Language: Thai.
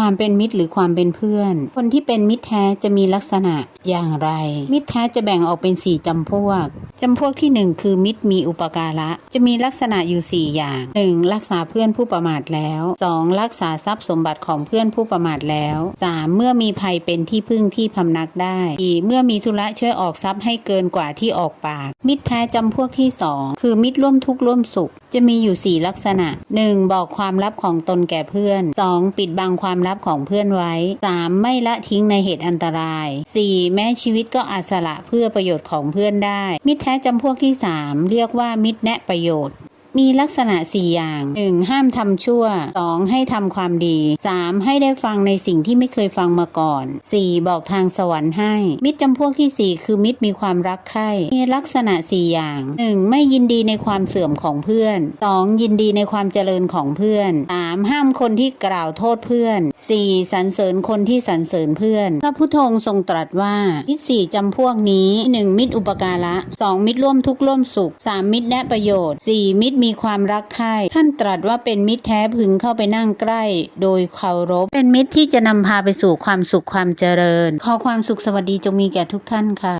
ความเป็นมิตรหรือความเป็นเพื่อน คนที่เป็นมิตรแท้จะมีลักษณะอย่างไร มิตรแท้จะแบ่งออกเป็น 4จำพวก จำพวกทีหนึ่1 คือมิตรมีอุปการะ จะมีลักษณะอยู่ 4 อย่าง 1. รักษาเพื่อนผู้ประมาทแล้ว 2. รักษาทรัพย์สมบัติของเพื่อนผู้ประมาทแล้ว 3. เมื่อมีภัยเป็นที่พึ่งที่พำนักได้ 4. เมื่อมีธุระช่วยออกทรัพย์ให้เกินกว่าที่ออกปาก มิตรแท้จำพวกที่ 2 คือมิตรร่วมทุกข์ร่วมสุข จะมีอยู่ 4 ลักษณะ 1. บอกความลับของตนแก่เพื่อน 2. ปิดบังความลับของเพื่อนไว้ 3. ไม่ละทิ้งในเหตุอันตราย 4. แม้ชีวิตก็อาสละเพื่อประโยชน์ของเพื่อนได้ มิตรแทจำพวกที่ 3 เรียกว่ามิตรแนะประโยชน์ มีลักษณะ 4 อย่าง 1. ห้ามทำชั่ว 2. ให้ทำความดี 3. ให้ได้ฟังในสิ่งที่ไม่เคยฟังมาก่อน 4. บอกทางสวรรค์ให้ มิตรจำพวกที่ 4 คือมิตรมีความรักใคร่มีลักษณะ 4 อย่าง 1. ไม่ยินดีในความเสื่อมของเพื่อน 2. ยินดีในความเจริญของเพื่อน 3. ห้ามคนที่กล่าวโทษเพื่อน 4. สรรเสริญคนที่สรรเสริญเพื่อน พระพุทธองค์ทรงตรัสว่า มิตรสี่จำพวกนี้ 1. มิตรอุปการะ 2. มิตรร่วมทุกข์ร่วมสุข 3. มิตรแนะประโยชน์ 4. มิตรมีความรักใคร่ท่านตรัสว่าเป็นมิตรแท้พึงเข้าไปนั่งใกล้ โดยเคารพ เป็นมิตรที่จะนำพาไปสู่ความสุขความเจริญ ขอความสุขสวัสดีจงมีแก่ทุกท่านค่ะ